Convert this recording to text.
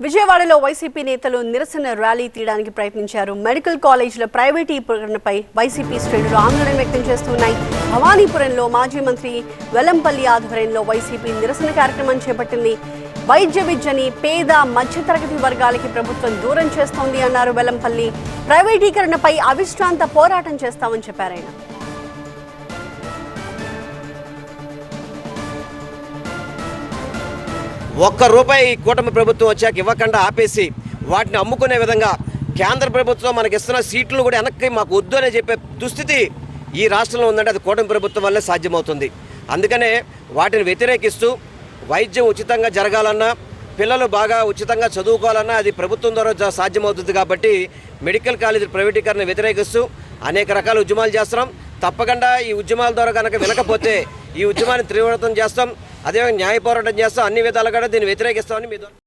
విజయవాడలో వైసీపీ నేతలు నిరసన ర్యాలీ తీయడానికి ప్రయత్నించారు. మెడికల్ కాలేజీల ప్రైవేటీకరణపై వైసీపీ శ్రేణులు ఆందోళన వ్యక్తం చేస్తున్నాయి. భవానీపురంలో మాజీ మంత్రి వెల్లంపల్లి ఆధ్వర్యంలో వైసీపీ నిరసన కార్యక్రమం చేపట్టింది. వైద్య విద్యని పేద మధ్యతరగతి వర్గాలకి ప్రభుత్వం దూరం చేస్తోంది అన్నారు వెల్లంపల్లి. ప్రైవేటీకరణపై అవిశ్రాంత పోరాటం చేస్తామని చెప్పారు ఒక్క రూపాయి కూటమి ప్రభుత్వం వచ్చాక ఇవ్వకుండా ఆపేసి వాటిని అమ్ముకునే విధంగా కేంద్ర ప్రభుత్వం మనకి ఇస్తున్న సీట్లు కూడా వెనక్కి మాకు వద్దు అని చెప్పే దుస్థితి ఈ రాష్ట్రంలో ఉందంటే అది కూటమి ప్రభుత్వం వల్లే సాధ్యమవుతుంది. అందుకనే వాటిని వ్యతిరేకిస్తూ వైద్యం ఉచితంగా జరగాలన్నా పిల్లలు బాగా ఉచితంగా చదువుకోవాలన్నా అది ప్రభుత్వం ద్వారా సాధ్యమవుతుంది కాబట్టి మెడికల్ కాలేజీ ప్రైవేటీకరణ వ్యతిరేకిస్తూ అనేక రకాల ఉద్యమాలు చేస్తున్నాం. తప్పకుండా ఈ ఉద్యమాల ద్వారా కనుక వినకపోతే ఈ ఉద్యమాన్ని తీవ్రతం చేస్తాం. అదే న్యాయ పోరాటం చేస్తాం అన్ని విధాలుగా కూడా దీన్ని వ్యతిరేకిస్తామని మీ